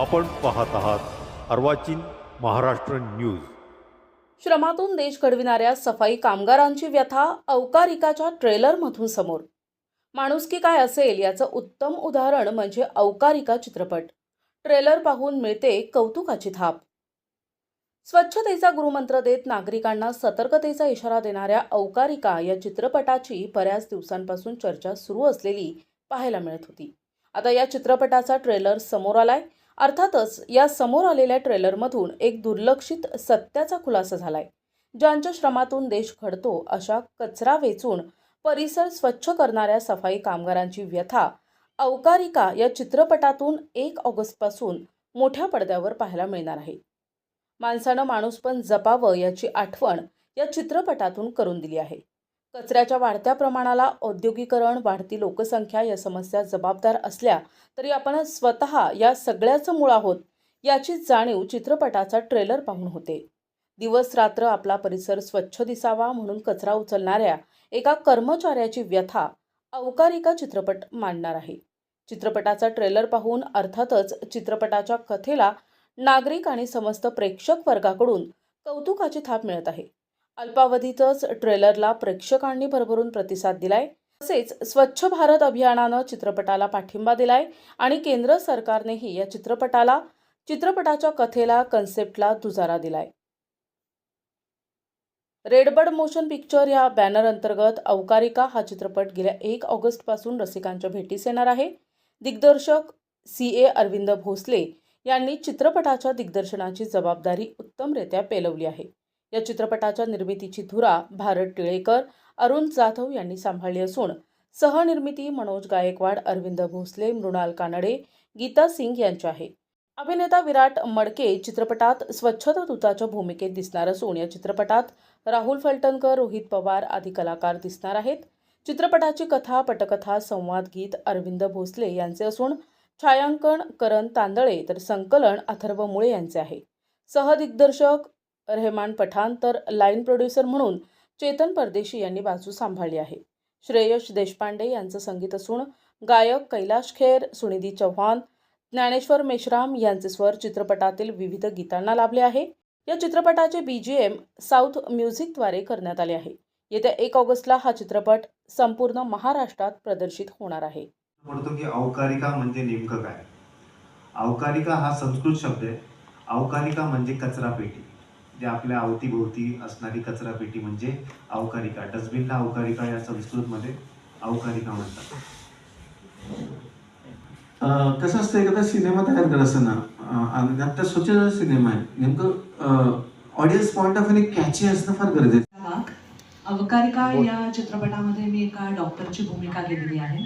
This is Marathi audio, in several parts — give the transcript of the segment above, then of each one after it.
आपण पाहत आहात अर्वाचीन महाराष्ट्र न्यूज. श्रमातून देश घडविणाऱ्या सफाई कामगारांची व्यथा अवकारिकाच्या ट्रेलरमधून समोर. माणुसकी काय असेल याचं उत्तम उदाहरण म्हणजे अवकारिका चित्रपट. ट्रेलर पाहून मिळते कौतुकाची थाप. स्वच्छतेचा गुरुमंत्र देत नागरिकांना सतर्कतेचा इशारा देणाऱ्या अवकारिका या चित्रपटाची बऱ्याच दिवसांपासून चर्चा सुरू असलेली पाहायला मिळत होती. आता या चित्रपटाचा ट्रेलर समोर आलाय. अर्थातच या समोर आलेल्या ट्रेलरमधून एक दुर्लक्षित सत्याचा खुलासा झालाय. ज्यांच्या श्रमातून देश घडतो अशा कचरा वेचून परिसर स्वच्छ करणाऱ्या सफाई कामगारांची व्यथा अवकारिका या चित्रपटातून एक ऑगस्टपासून मोठ्या पडद्यावर पाहायला मिळणार आहे. माणसानं माणूस पण जपावं याची आठवण या चित्रपटातून करून दिली आहे. कचऱ्याच्या वाढत्या प्रमाणाला औद्योगिकरण वाढती लोकसंख्या या समस्या जबाबदार असल्या तरी आपण स्वतः या सगळ्याचं मूळ आहोत याची जाणीव चित्रपटाचा ट्रेलर पाहून होते. दिवस रात्र आपला परिसर स्वच्छ दिसावा म्हणून कचरा उचलणाऱ्या एका कर्मचाऱ्याची व्यथा अवकारिका चित्रपट मांडणार आहे. चित्रपटाचा ट्रेलर पाहून अर्थातच चित्रपटाच्या कथेला नागरिक आणि समस्त प्रेक्षक वर्गाकडून कौतुकाची थाप मिळत आहे. अल्पावधीतच ट्रेलरला प्रेक्षकांनी भरभरून प्रतिसाद दिलाय. तसेच स्वच्छ भारत अभियानानं चित्रपटाला पाठिंबा दिलाय आणि केंद्र सरकारनेही या चित्रपटाला चित्रपटाच्या कथेला कन्सेप्टला दुजारा दिलाय. रेडबर्ड मोशन पिक्चर या बॅनर अंतर्गत अवकारिका हा चित्रपट गेल्या एक ऑगस्टपासून रसिकांच्या भेटीस येणार आहे. दिग्दर्शक सी ए अरविंद भोसले यांनी चित्रपटाच्या दिग्दर्शनाची जबाबदारी उत्तमरित्या पेलवली आहे. या चित्रपटाच्या निर्मितीची धुरा भारत टिळेकर अरुण जाधव यांनी सांभाळली असून सहनिर्मिती मनोज गायकवाड अरविंद भोसले मृणाल कानडे गीता सिंग यांच्या आहे. अभिनेता विराट मडके चित्रपटात स्वच्छता दूताच्या भूमिकेत दिसणार असून या चित्रपटात राहुल फलटणकर रोहित पवार आदी कलाकार दिसणार आहेत. चित्रपटाची कथा पटकथा संवाद गीत अरविंद भोसले यांचे असून छायांकन करण तांदळे तर संकलन अथर्व मुळे यांचे आहे. सहदिग्दर्शक रेहमान पठाण तर लाईन प्रोड्युसर म्हणून चेतन परदेशी यांनी बाजू सांभाळली आहे. श्रेयश देशपांडे यांचं संगीत असून गायक कैलाश खेर सुनिधी चव्हाण ज्ञानेश्वर मेश्राम यांचे स्वर चित्रपटातील विविध गीतांना लाभले आहे. या चित्रपटाचे बीजीएम साऊथ म्युझिकद्वारे करण्यात आले आहे. येत्या एक ऑगस्टला हा चित्रपट संपूर्ण महाराष्ट्रात प्रदर्शित होणार आहे. म्हणतो की अवकारिका म्हणजे नेमकं काय? अवकारिका हा संस्कृत शब्द आहे. अवकारिका म्हणजे कचरा पेटी जे आपल्या अवतीभोवती असणारी कचरा पेटी म्हणजे अवकारिका डस्टबिनला अवकारिका या संस्कृतमध्ये अवकारिका म्हणतात. अं, कसं असतं एखादा सिनेमा तयार करत असताना आता स्वच्छता सिनेमा आहे. नेमकं audience point of view catchy असणं फार गरजेचं अवकारिका या चित्रपटामध्ये मी एका डॉक्टरची भूमिका केलेली आहे.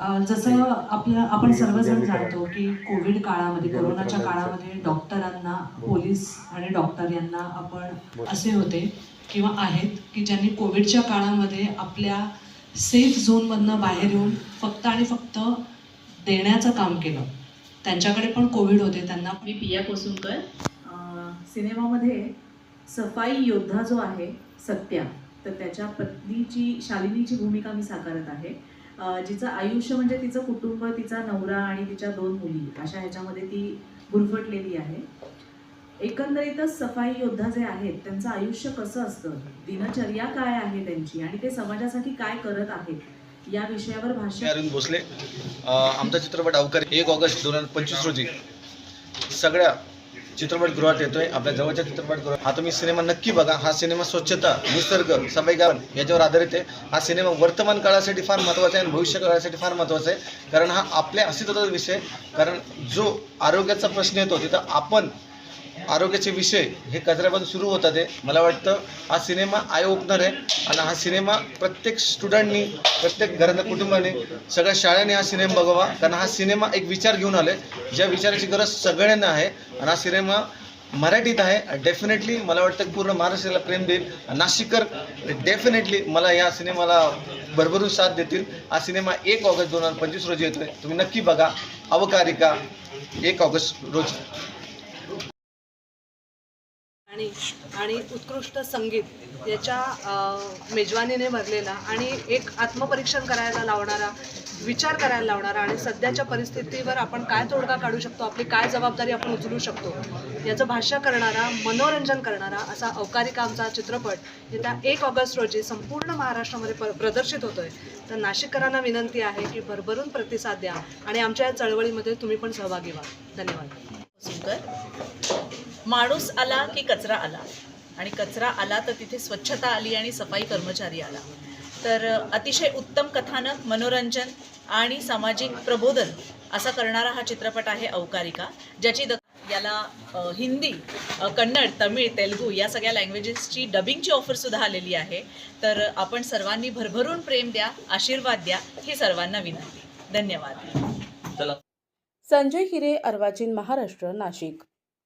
जसं आपल्या आपण सर्वजण जाणतो की कोविड काळामध्ये कोरोनाच्या काळामध्ये डॉक्टरांना पोलीस आणि डॉक्टर यांना आपण असे होते किंवा आहेत की ज्यांनी कोविडच्या काळामध्ये आपल्या सेफ झोनमधनं बाहेर येऊन फक्त आणि फक्त देण्याचं काम केलं. त्यांच्याकडे पण कोविड होते. त्यांना मी पिया कोसुमकर. अं, सिनेमामध्ये सफाई योद्धा जो आहे सत्या तर त्याच्या पत्नीची शालिनीची भूमिका मी साकारत आहे. जिचं आयुष्य म्हणजे तिचं कुटुंब तिचा नवरा आणि तिच्या दोन मुली अशा ह्याच्यामध्ये ती गुरफटलेली आहे. एकंदरीतच सफाई योद्धा जे आहेत त्यांचं आयुष्य कसं असतं? दिनचर्या काय आहे त्यांची? आणि ते समाजासाठी काय करत आहेत? या विषयावर भाष्य अरुण भोसले आमचा चित्रपट अवकर एक ऑगस्ट दोन हजार पंचवीस रोजी सगळ्या चित्रपटगृहात येतोय. आपल्या जवळच्या चित्रपटगृहात. हा तुम्ही सिनेमा नक्की बघा. हा सिनेमा स्वच्छता निसर्ग सफाई याच्यावर आधारित आहे. हा सिनेमा वर्तमान काळासाठी फार महत्त्वाचा आहे आणि भविष्य काळासाठी फार महत्त्वाचा आहे. कारण हा आपल्या अस्तित्वाचा विषय कारण जो आरोग्याचा प्रश्न येतो तिथं आपण आरोग्याचे विषय हे कचऱ्यापासून सुरू होतात आहे मला वाटतं हा सिनेमा आय ओपनर आहे आणि हा सिनेमा प्रत्येक स्टुडंटनी प्रत्येक घरातल्या कुटुंबाने सगळ्या शाळांनी हा सिनेमा बघावा. कारण हा सिनेमा एक विचार घेऊन आले ज्या विचाराची गरज सगळ्यांना आहे आणि हा सिनेमा मराठीत आहे. डेफिनेटली मला वाटतं पूर्ण महाराष्ट्राला प्रेम देईल. नाशिककर डेफिनेटली मला या सिनेमाला भरभरून साथ देतील. हा सिनेमा एक ऑगस्ट दोन हजार पंचवीस रोजी येतोय. तुम्ही नक्की बघा. अवकारिका एक ऑगस्ट रोजी. आणि आणि उत्कृष्ट संगीत याच्या मेजवानीने भरलेला आणि एक आत्मपरीक्षण करायला लावणारा विचार करायला लावणारा आणि सध्याच्या परिस्थितीवर आपण काय तोडगा काढू शकतो आपली काय जबाबदारी आपण उचलू शकतो याचं भाष्य करणारा मनोरंजन करणारा असा अवकारिका आमचा चित्रपट येत्या एक ऑगस्ट रोजी संपूर्ण महाराष्ट्रामध्ये प प्रदर्शित होतोय. तर नाशिककरांना विनंती आहे की भरभरून प्रतिसाद द्या आणि आमच्या या चळवळीमध्ये तुम्ही पण सहभागी व्हा. धन्यवाद. सुंदर. माणूस आला की कचरा आला? आणि कचरा आला तर तिथे स्वच्छता आली आणि सफाई कर्मचारी आला. तर अतिशय उत्तम कथानक मनोरंजन आणि सामाजिक प्रबोधन असा करणारा हा चित्रपट आहे अवकारिका ज्याची द याला हिंदी कन्नड तमिळ तेलुगू या सगळ्या लँग्वेजेसची डबिंगची ऑफरसुद्धा आलेली आहे. तर आपण सर्वांनी भरभरून प्रेम द्या आशीर्वाद द्या ही सर्वांना विनंती. धन्यवाद. संजय हिरे अर्वाचीन महाराष्ट्र नाशिक.